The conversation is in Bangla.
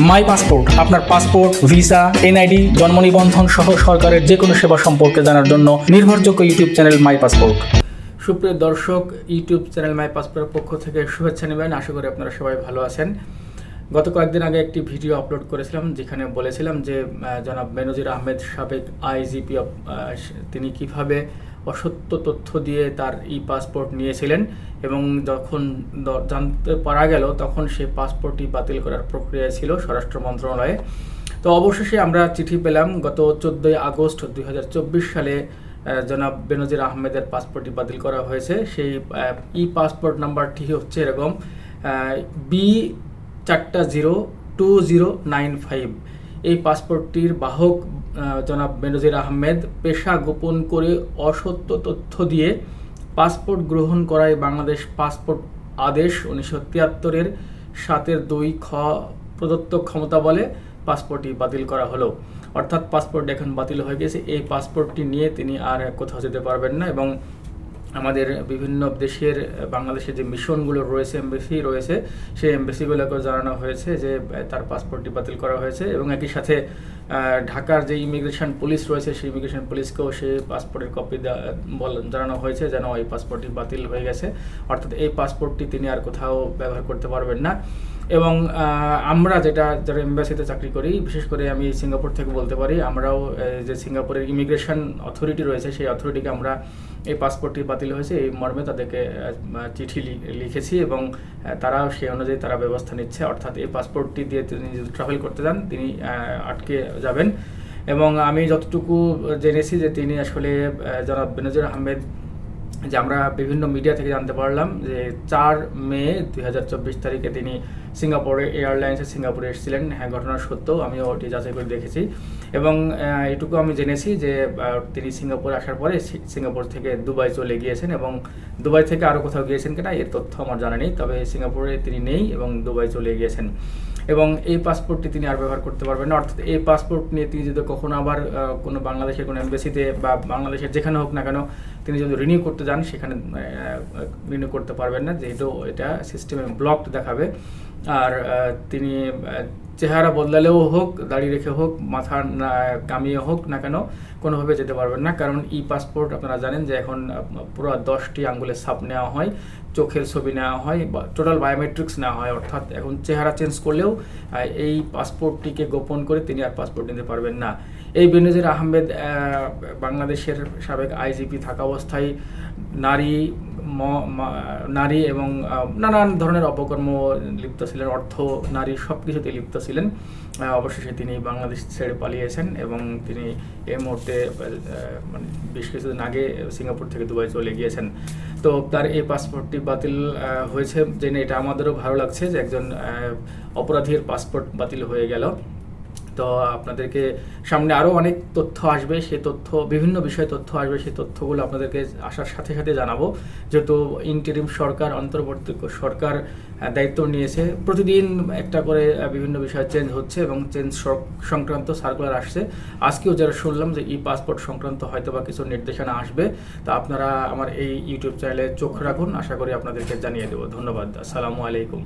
মাই পাসপোর্ট, আপনার পাসপোর্ট, ভিসা, এনআইডি, জন্ম নিবন্ধন সহ সরকারের যে কোনো সেবা সম্পর্কে জানার জন্য নির্ভরযোগ্য ইউটিউব চ্যানেল মাই পাসপোর্ট। সুপ্রিয় দর্শক, ইউটিউব চ্যানেল মাই পাসপোর্টের পক্ষ থেকে শুভেচ্ছা নেবেন। আশা করি আপনারা সবাই ভালো আছেন। গত কয়েকদিন আগে একটি ভিডিও আপলোড করেছিলাম, যেখানে বলেছিলাম যে জনাব বেনজির আহমেদ সাবেক আইজিপি তিনি কীভাবে অসত্য তথ্য দিয়ে তার ই পাসপোর্ট নিয়েছিলেন এবং যখন জানতে পারা গেল, তখন সেই পাসপোর্টটি বাতিল করার প্রক্রিয়া ছিল স্বরাষ্ট্র মন্ত্রণালয়ে। তো অবশেষে আমরা চিঠি পেলাম, গত চোদ্দোই আগস্ট দুই হাজার চব্বিশ সালে জনাব বেনজির আহমেদের পাসপোর্টটি বাতিল করা হয়েছে। সেই ই পাসপোর্ট নাম্বারটি হচ্ছে এরকম বি চারটা zero two zero nine five. এই পাসপোর্টটির বাহক জনাব বেনজির আহমেদ পেশা গোপন করে অসত্য তথ্য দিয়ে পাসপোর্ট গ্রহণ করায় বাংলাদেশ পাসপোর্ট আদেশ উনিশশো তিয়াত্তরের সাতের দুই খ প্রদত্ত ক্ষমতা বলে পাসপোর্টটি বাতিল করা হলো। অর্থাৎ পাসপোর্ট এখন বাতিল হয়ে গেছে। এই পাসপোর্টটি নিয়ে তিনি আর কোথাও যেতে পারবেন না এবং আমাদের বিভিন্ন দেশের, বাংলাদেশের যে মিশনগুলো রয়েছে এমবেসি রয়েছে, সেই এমবেসিগুলোকেও জানানো হয়েছে যে, তার পাসপোর্টটি বাতিল করা হয়েছে এবং একই সাথে ঢাকার যে ইমিগ্রেশন পুলিশ রয়েছে, সেই ইমিগ্রেশন পুলিশকেও সেই পাসপোর্টের কপি জানানো হয়েছে যেন এই পাসপোর্টটি বাতিল হয়ে গেছে। অর্থাৎ এই পাসপোর্টটি তিনি আর কোথাও ব্যবহার করতে পারবেন না। এবং আমরা যেটা যারা এম্বাসিতে চাকরি করি, বিশেষ করে আমি সিঙ্গাপুর থেকে বলতে পারি, আমরাও যে সিঙ্গাপুরের ইমিগ্রেশন অথরিটি রয়েছে, সেই অথরিটিকে আমরা এই পাসপোর্টটি বাতিল হয়েছে, এই মর্মে তাদেরকে চিঠি লিখেছি এবং তারাও সেই অনুযায়ী তারা ব্যবস্থা নিচ্ছে। অর্থাৎ এই পাসপোর্টটি দিয়ে তিনি যদি ট্রাভেল করতে যান তিনি আটকে যাবেন। এবং আমি যতটুকু জেনেছি যে তিনি আসলে জনাব বেনজির আহমেদ যে আমরা বিভিন্ন মিডিয়া থেকে জানতে পারলাম যে চার মে দু হাজার চব্বিশ তারিখে তিনি সিঙ্গাপুরে এয়ারলাইন্সে সিঙ্গাপুরে এসেছিলেন। হ্যাঁ ঘটনা সত্য, আমিও ওটি যাচাই করে দেখেছি। এবং এটুকু আমি জেনেছি যে তিনি সিঙ্গাপুর আসার পরে সিঙ্গাপুর থেকে দুবাই চলে গিয়েছেন এবং দুবাই থেকে আরও কোথাও গিয়েছেন কিনা এর তথ্য আমার জানা নেই। তবে সিঙ্গাপুরে তিনি নেই এবং দুবাই চলে গিয়েছেন। এবং এই পাসপোর্টটি তিনি আর ব্যবহার করতে পারবেন না। অর্থাৎ এই পাসপোর্ট নিয়ে তিনি যদি কখনো আবার কোনো বাংলাদেশের কোনো এমবেসিতে বা বাংলাদেশের যেখানে হোক না কেন তিনি যদি রিনিউ করতে যান, সেখানে রিনিউ করতে পারবেন না, যেহেতু এটা সিস্টেমে ব্লকড দেখাবে। আর তিনি চেহারা বদলালেও হোক, দাড়ি রেখে হোক, মাথা কামিয়ে হোক না কেন, কোনোভাবে যেতে পারবেন না। কারণ ই পাসপোর্ট আপনারা জানেন যে এখন পুরো দশটি আঙ্গুলের ছাপ নেওয়া হয়, চোখের ছবি নেওয়া হয়, বা টোটাল বায়োমেট্রিক্স নেওয়া হয়। অর্থাৎ এখন চেহারা চেঞ্জ করলেও এই পাসপোর্টটিকে গোপন করে তিনি আর পাসপোর্ট নিতে পারবেন না। এই বেনজির আহমেদ বাংলাদেশের সাবেক আইজিপি থাকা অবস্থায় নারী নারী এবং নানান ধরনের অপকর্ম লিপ্ত ছিলেন, অর্থ, নারী সব কিছুতে লিপ্ত ছিলেন। অবশেষে তিনি বাংলাদেশ ছেড়ে পালিয়েছেন এবং তিনি এই মুহূর্তে মানে বেশ কিছুদিন আগে সিঙ্গাপুর থেকে দুবাই চলে গিয়েছেন। তো তার এই পাসপোর্টটি বাতিল হয়েছে জেনে এটা আমাদেরও ভালো লাগছে যে একজন অপরাধীর পাসপোর্ট বাতিল হয়ে গেল। তো আপনাদেরকে সামনে আরও অনেক তথ্য আসবে, সেই তথ্য, বিভিন্ন বিষয়ে তথ্য আসবে, সেই তথ্যগুলো আপনাদেরকে আসার সাথে সাথে জানাব। যেহেতু ইন্টারিম সরকার, অন্তর্বর্তী সরকার দায়িত্ব নিয়েছে, প্রতিদিন একটা করে বিভিন্ন বিষয় চেঞ্জ হচ্ছে এবং চেঞ্জ সংক্রান্ত সার্কুলার আসছে। আজকেও যারা শুনলাম যে ই পাসপোর্ট সংক্রান্ত হয়তো বা কিছু নির্দেশনা আসবে, তা আপনারা আমার এই ইউটিউব চ্যানেলে চোখ রাখুন। আশা করি আপনাদেরকে জানিয়ে দেবো। ধন্যবাদ। আসসালামু আলাইকুম।